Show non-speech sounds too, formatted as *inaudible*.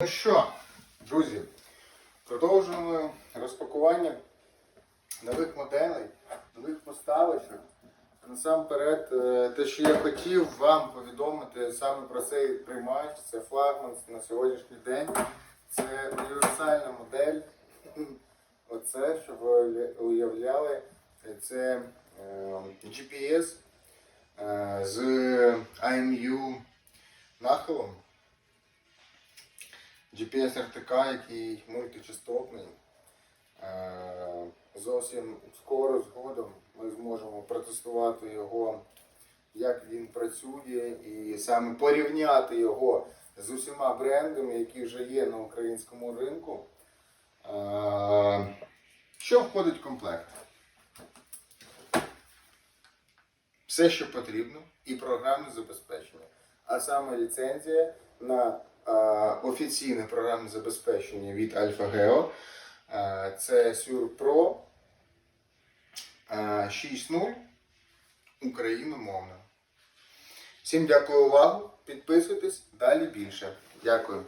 Ну що, друзі, продовжуємо розпакування нових моделей, нових поставочок. Насамперед, е, те, що я хотів вам повідомити саме про цей приймач, це флагман на сьогоднішній день. Це універсальна модель. *laughs* Оце, щоб ви уявляли, це е, GPS е, з IMU нахилом. GPS РТК, який мультичастотний. Е, Зовсім скоро згодом ми зможемо протестувати його, як він працює, і саме порівняти його з усіма брендами, які вже є на українському ринку. Е, Що входить в комплект? Все, що потрібно, і програмне забезпечення, а саме ліцензія на офіційне програмне забезпечення від AlphaGeo. Е, Це Sur Pro е, 6.0 україномовна. Всім дякую увагу. Підписуйтесь, далі більше. Дякую.